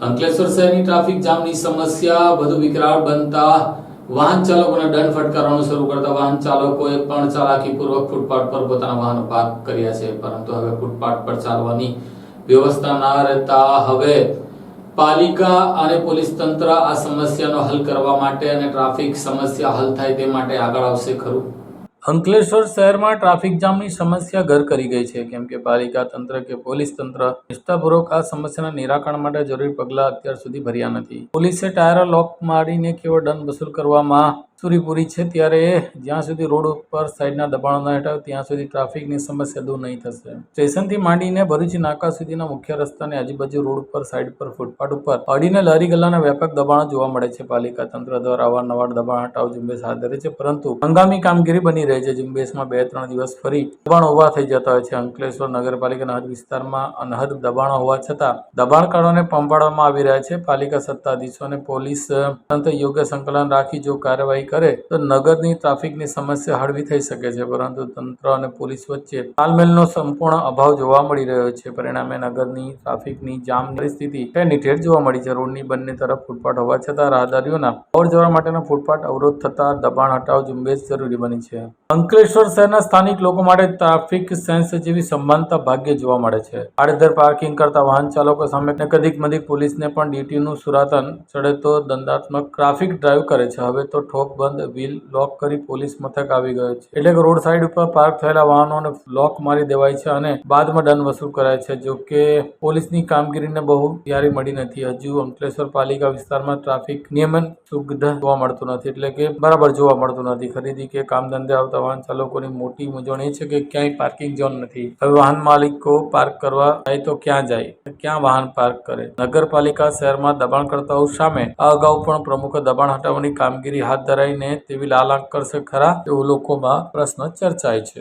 અંકલેશ્વર શહેરની ટ્રાફિક જામની સમસ્યા, વધુ વિકરાળ બનતા, વાહન ચાલકોને દંડ ફટકારવાનું શરૂ કરતા વાહન ચાલકોએ પણ ચાલાકીપૂર્વક ફૂટપાથ પર પોતાના વાહનો પાર્ક કર્યા છે. પરંતુ હવે ફૂટપાથ પર ચાલવાની વ્યવસ્થા ના રહેતા હવે પાલિકા અને પોલીસ તંત્ર આ સમસ્યાનો હલ કરવા માટે અને ટ્રાફિક સમસ્યા હલ થાય તે માટે આગળ આવશે ખરું? અંકલેશ્વર શહેરમાં ટ્રાફિક જામની સમસ્યા ઘર કરી ગઈ છે. કેમ કે પાલિકા તંત્ર કે પોલીસ તંત્ર નિષ્ઠાપૂર્વક આ સમસ્યાના નિરાકરણ માટે જરૂરી પગલાં અત્યાર સુધી ભર્યા નથી. પોલીસે ટાયરો લોક મારીને કેવો દંડ વસૂલ કરવામાં પૂરી છે, ત્યારે જ્યાં સુધી રોડ ઉપર સાઈડના દબાણો ન હટાવે ત્યાં સુધી ટ્રાફિકની સમસ્યા દૂર નહીં થશે. સ્ટેશનથી માંડીને ભરૂચ નાકા સુધીના મુખ્ય રસ્તાની આજુબાજુ રોડ ઉપર, સાઈડ પર, ફૂટપાથ ઉપર અડીને લારી ગલ્લાના વ્યાપક દબાણો જોવા મળે છે. પાલિકા તંત્ર દ્વારા અવારનવાર દબાણ હટાવ ઝુંબેશ હાથ ધરે છે, પરંતુ હંગામી કામગીરી બની રહી છે. ઝુંબેશમાં બે ત્રણ દિવસ ફરી દબાણ ઊભા થઈ જતા હોય છે. અંકલેશ્વર નગરપાલિકાના હદ વિસ્તારમાં અનહદ દબાણો હોવા છતાં દબાણકારોને પંપાડવામાં આવી રહ્યા છે. પાલિકા સત્તાધીશો અને પોલીસ તંત્ર યોગ્ય સંકલન રાખી, જો કાર્યવાહી કરે તો નગરની ટ્રાફિકની સમસ્યા હળવી થઈ શકે છે, પરંતુ તંત્ર અને પોલીસ વચ્ચે તાલમેલનો સંપૂર્ણ અભાવ જોવા મળી રહ્યો છે. પરિણામે નગરની ટ્રાફિકની જામ પરિસ્થિતિ ઠેર ઠેર જોવા મળી. છે રોડની બંને તરફ ફૂટપાથ હોવા છતાં રાહદારીઓના અવર જવર માટેના ફૂટપાથ અવરોધ થતા દબાણ હટાવ ઝુંબેશ જરૂરી બની છે. અંકલેશ્વર શહેરના સ્થાનિક લોકો માટે ટ્રાફિક સેન્સ જેવી સમાનતા ભાગ્ય જોવા મળે છે. આડેધર પાર્કિંગ કરતા વાહન ચાલકો સામે કદીક મદીક પોલીસને પણ ડ્યુટીનું સુરાતન ચડે તો દંડાત્મક ટ્રાફિક ડ્રાઈવ કરે છે. હવે તો ઠોક બંધ વ્હીલ લોક કરી પોલીસ મથક આવી ગયો છે. એટલે કે રોડ સાઈડ ઉપર પાર્ક થયેલા વાહનોને લોક મારી દેવાય છે અને બાદમાં દંડ વસૂલ કરાય છે. જો કે પોલીસની કામગીરીને બહુ તૈયારી મળી નથી. હજુ અંકલેશ્વર પાલિકા વિસ્તારમાં ટ્રાફિક નિયમન સુગધ જોવા મળતું નથી. એટલે કે બરાબર જોવા મળતું નથી. ખરીદી કે કામ ધંધે આવતા વાહન ચાલકોની મોટી મૂંઝવણ એ છે કે ક્યાંય પાર્કિંગ ઝોન નથી. હવે વાહન માલિકો પાર્ક કરવા જાય તો ક્યાં જાય? ક્યાં વાહન પાર્ક કરે? નગરપાલિકા શહેરમાં દબાણકર્તાઓ સામે આ અગાઉ પણ પ્રમુખે દબાણ હટાવવાની કામગીરી હાથ ધરાઈને તેવી લાલાંક કરશે ખરા તેવો લોકોમાં પ્રશ્ન ચર્ચાય છે.